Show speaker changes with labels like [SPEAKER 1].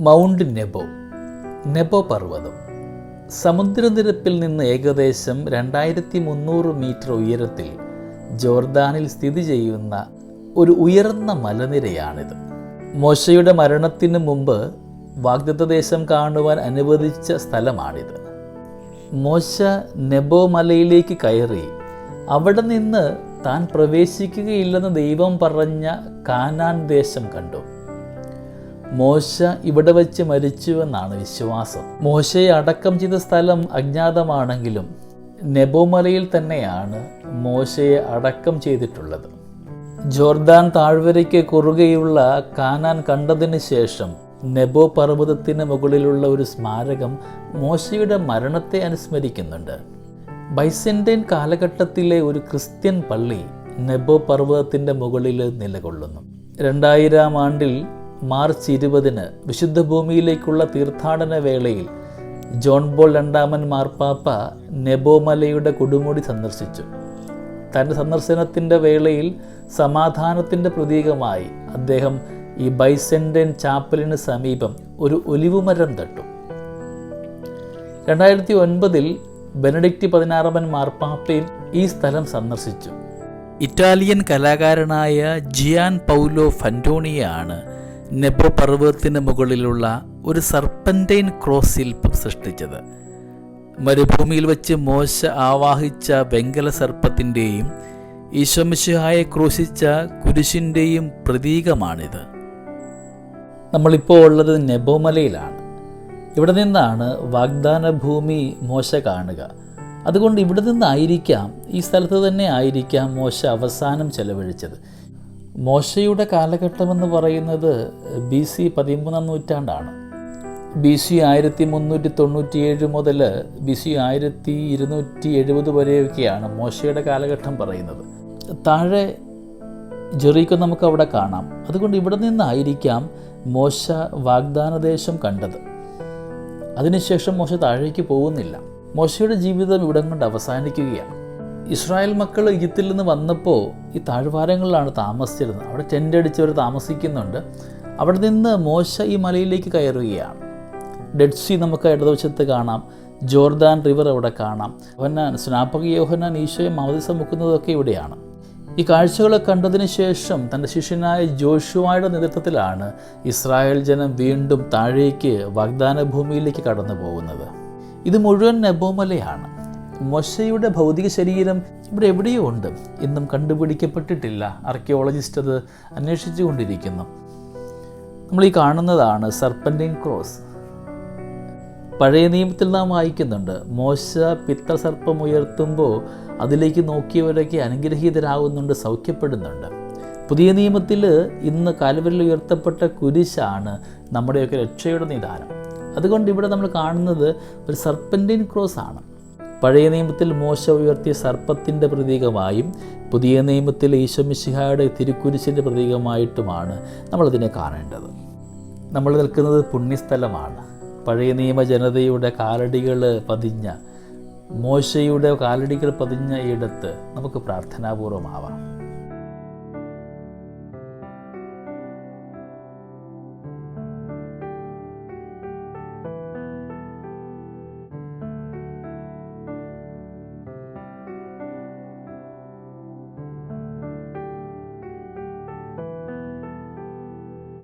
[SPEAKER 1] Mount Nebo Nebo പർവതം. സമുദ്രനിരപ്പിൽ നിന്ന് ഏകദേശം രണ്ടായിരത്തി മുന്നൂറ് മീറ്റർ ഉയരത്തിൽ ജോർദാനിൽ സ്ഥിതി ചെയ്യുന്ന ഒരു ഉയർന്ന മലനിരയാണിത്. മോശയുടെ മരണത്തിന് മുമ്പ് വാഗ്ദത്തദേശം കാണുവാൻ അനുവദിച്ച സ്ഥലമാണിത്. മോശ നെബോ മലയിലേക്ക് കയറി അവിടെ നിന്ന് താൻ പ്രവേശിക്കുകയില്ലെന്ന് ദൈവം പറഞ്ഞ കാനാൻ ദേശം കണ്ടു. മോശ ഇവിടെ വെച്ച് മരിച്ചുവെന്നാണ് വിശ്വാസം. മോശയെ അടക്കം ചെയ്ത സ്ഥലം അജ്ഞാതമാണെങ്കിലും നെബോമലയിൽ തന്നെയാണ് മോശയെ അടക്കം ചെയ്തിട്ടുള്ളത്. ജോർദാൻ താഴ്വരയ്ക്ക് കുറുകെയുള്ള കാനാൻ കണ്ടതിന് ശേഷം നെബോ പർവതത്തിന് മുകളിലുള്ള ഒരു സ്മാരകം മോശയുടെ മരണത്തെ അനുസ്മരിക്കുന്നുണ്ട്. ബൈസെന്റൈൻ കാലഘട്ടത്തിലെ ഒരു ക്രിസ്ത്യൻ പള്ളി നെബോ പർവതത്തിന്റെ മുകളിൽ നിലകൊള്ളുന്നു. രണ്ടായിരം ആണ്ടിൽ മാർച്ച് ഇരുപതിന് വിശുദ്ധ ഭൂമിയിലേക്കുള്ള തീർത്ഥാടന വേളയിൽ ജോൺ ബോൾ രണ്ടാമൻ മാർപ്പാപ്പ നെബോമലയുടെ കൊടുമുടി സന്ദർശിച്ചു. തന്റെ സന്ദർശനത്തിന്റെ വേളയിൽ സമാധാനത്തിന്റെ പ്രതീകമായി അദ്ദേഹം ഈ ബൈസെൻഡൻ ചാപ്പലിന് സമീപം ഒരു ഒലിവുമരം തട്ടു രണ്ടായിരത്തി ഒൻപതിൽ ബെനഡിക്റ്റ് പതിനാറമൻ മാർപ്പാപ്പയും ഈ സ്ഥലം സന്ദർശിച്ചു. ഇറ്റാലിയൻ കലാകാരനായ ജിയാൻ പൗലോ ഫന്റോണിയാണ് നെബോ പർവതത്തിന് മുകളിലുള്ള ഒരു സർപ്പന്റൈൻ ക്രോസ് ശില്പം സൃഷ്ടിച്ചത്. മരുഭൂമിയിൽ വെച്ച് മോശ ആവാഹിച്ച വെങ്കല സർപ്പത്തിന്റെയും ഈശ്വമിശുഹായെ ക്രൂശിച്ച കുരിശിന്റെയും പ്രതീകമാണിത്. നമ്മളിപ്പോൾ ഉള്ളത് നെബോമലയിലാണ്. ഇവിടെ നിന്നാണ് വാഗ്ദാന ഭൂമി മോശ കാണുക. അതുകൊണ്ട് ഇവിടെ നിന്നായിരിക്കാം ഈ സ്ഥലത്ത് തന്നെ ആയിരിക്കാം മോശ അവസാനം ചെലവഴിച്ചത്. മോശയുടെ കാലഘട്ടമെന്ന് പറയുന്നത് ബി സി പതിമൂന്നാം നൂറ്റാണ്ടാണ്. ബി സി ആയിരത്തി മുന്നൂറ്റി തൊണ്ണൂറ്റിയേഴ് മുതൽ ബി സി ആയിരത്തി ഇരുന്നൂറ്റി എഴുപത് വരെയൊക്കെയാണ് മോശയുടെ കാലഘട്ടം പറയുന്നത്. താഴെ ജെറീക്കോ നമുക്ക് അവിടെ കാണാം. അതുകൊണ്ട് ഇവിടെ നിന്നായിരിക്കാം മോശ വാഗ്ദാനദേശം കണ്ടത്. അതിനുശേഷം മോശ താഴേക്ക് പോകുന്നില്ല. മോശയുടെ ജീവിതം ഇവിടം കൊണ്ട് അവസാനിക്കുകയാണ്. ഇസ്രായേൽ മക്കൾ ഈജിപ്തിൽ നിന്ന് വന്നപ്പോൾ ഈ താഴ്വാരങ്ങളിലാണ് താമസിച്ചിരുന്നത്. അവിടെ ടെന്റ് അടിച്ചവർ താമസിക്കുന്നുണ്ട്. അവിടെ നിന്ന് മോശ ഈ മലയിലേക്ക് കയറുകയാണ്. ഡെഡ് സി നമുക്ക് ഇടതുവശത്ത് കാണാം. ജോർദാൻ റിവർ അവിടെ കാണാം. യോഹന്നാൻ സ്നാപക യോഹന്നാൻ ഈശോയെ മാവദിസം സമുക്കുന്നതൊക്കെ ഇവിടെയാണ്. ഈ കാഴ്ചകളെ കണ്ടതിന് ശേഷം തന്റെ ശിഷ്യനായ ജോഷുവായുടെ നേതൃത്വത്തിലാണ് ഇസ്രായേൽ ജനം വീണ്ടും താഴേക്ക് വാഗ്ദാന ഭൂമിയിലേക്ക് കടന്നു പോകുന്നത് ഇത് മുഴുവൻ നെബോമലയാണ്. മൊശയുടെ ഭൗതിക ശരീരം ഇവിടെ എവിടെയോ ഉണ്ട് ഇന്നും കണ്ടുപിടിക്കപ്പെട്ടിട്ടില്ല. ആർക്കിയോളജിസ്റ്റ് അത് അന്വേഷിച്ചു കൊണ്ടിരിക്കുന്നു നമ്മൾ ഈ കാണുന്നതാണ് സർപ്പന്റിൻ ക്രോസ്. പഴയ നിയമത്തിൽ നാം വായിക്കുന്നുണ്ട് മോശ പിത്തസർപ്പം ഉയർത്തുമ്പോൾ അതിലേക്ക് നോക്കിയവരൊക്കെ അനുഗ്രഹീതരാകുന്നുണ്ട് സൗഖ്യപ്പെടുന്നുണ്ട്. പുതിയ നിയമത്തിൽ ഇന്ന് കാലുവരിൽ ഉയർത്തപ്പെട്ട കുരിശാണ് നമ്മുടെയൊക്കെ രക്ഷയുടെ നിദാനം. അതുകൊണ്ട് ഇവിടെ നമ്മൾ കാണുന്നത് ഒരു സർപ്പന്റിൻ ക്രോസ് ആണ് പഴയ നിയമത്തിൽ മോശ ഉയർത്തിയ സർപ്പത്തിന്റെ പ്രതീകമായും പുതിയ നിയമത്തിൽ ഈശോമിശിഹായുടെ തിരുക്കുരിശിന്റെ പ്രതീകമായിട്ടുമാണ് നമ്മളതിനെ കാണേണ്ടത്. നമ്മൾ നിൽക്കുന്നത് പുണ്യസ്ഥലമാണ്. പഴയ നിയമ ജനതയുടെ കാലടികൾ പതിഞ്ഞ മോശയുടെ കാലടികൾ പതിഞ്ഞ ഇടത്ത് നമുക്ക് പ്രാർത്ഥനാപൂർവമാവാം.